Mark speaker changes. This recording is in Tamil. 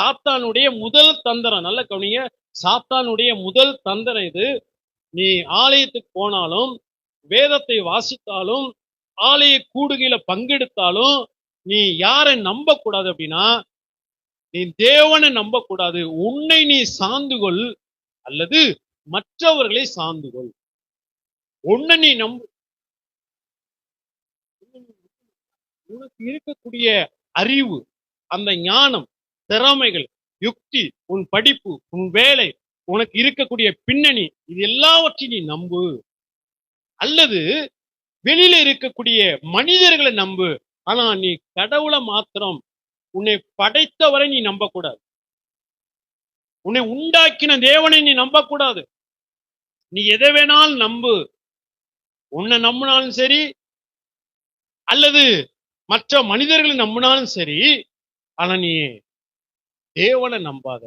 Speaker 1: சாத்தானுடைய முதல் தந்திரம். நல்ல கவனிங்க. சாத்தானுடைய முதல் தந்திரம் இது. நீ ஆலயத்துக்கு போனாலும் வேதத்தை வாசித்தாலும் ஆலய கூடுகையில பங்கெடுத்தாலும் நீ யாரை நம்ப கூடாது அப்படின்னா நீ தேவனை நம்ப கூடாது உன்னை நீ சார்ந்து கொள் அல்லது மற்றவர்களை சார்ந்து கொள். உன்னை நீ நம்ப உனக்கு இருக்கக்கூடிய அறிவு அந்த ஞானம் திறமைகள் யுக்தி உன் படிப்பு உன் வேலை உனக்கு இருக்கக்கூடிய பின்னணி இது எல்லாவற்றையும் நீ நம்பு. அல்லது வெளியில இருக்கக்கூடிய மனிதர்களை நம்பு. ஆனா நீ கடவுளை மாத்திரம் உன்னை படைத்தவரை நீ நம்பக்கூடாது. உன்னை உண்டாக்கின தேவனை நீ நம்பக்கூடாது. நீ எதை வேணாலும் நம்பு. உன்னை நம்பினாலும் சரி அல்லது மற்ற மனிதர்களை நம்பினாலும் சரி ஆனா நீ தேவனை நம்பாத